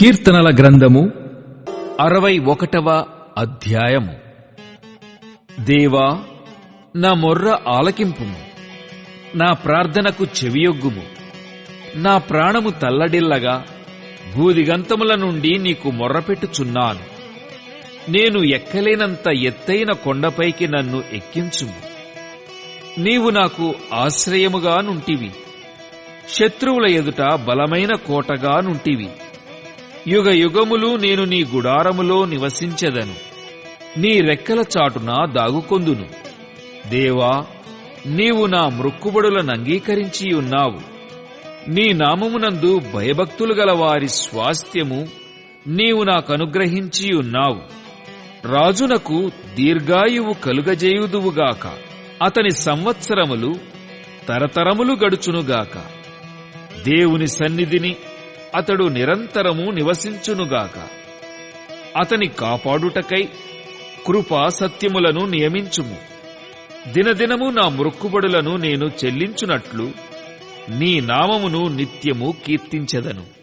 కీర్తనల గ్రంథము అరవై ఒకటవ అధ్యాయము. దేవా నా మొర్ర ఆలకింపుము. నా ప్రార్థనకు చెవియొగ్గుము. నా ప్రాణము తల్లడిల్లగా భూదిగంతముల నుండి నీకు మొర్రపెట్టుచున్నాను నేను ఎక్కలేనంత ఎత్తైన కొండపైకి నన్ను ఎక్కించుము. నీవు నాకు ఆశ్రయముగా నుంటివి. శత్రువుల ఎదుట బలమైన కోటగా నుంటివి. యుగ యుగములు నేను నీ గుడారములో నివసించెదను. నీ రెక్కల చాటున దాగుకొందును. దేవా నీవు నా మృక్కుబడులను అంగీకరించి ఉన్నావు. నీ నామమునందు భయభక్తులు గల వారి స్వాస్థ్యము నీవు నాకనుగ్రహించి ఉన్నావు. రాజునకు దీర్ఘాయువు కలుగజేయుదువుగాక అతని సంవత్సరములు తరతరములు గడుచునుగాక. దేవుని సన్నిధిని అతడు నిరంతరము నివసించునుగాక. అతని కాపాడుటకై కృపా సత్యములను నియమించుము. దినదినము నా మృక్కుబడులను నేను చెల్లించునట్లు నీ నామమును నిత్యము కీర్తించెదను.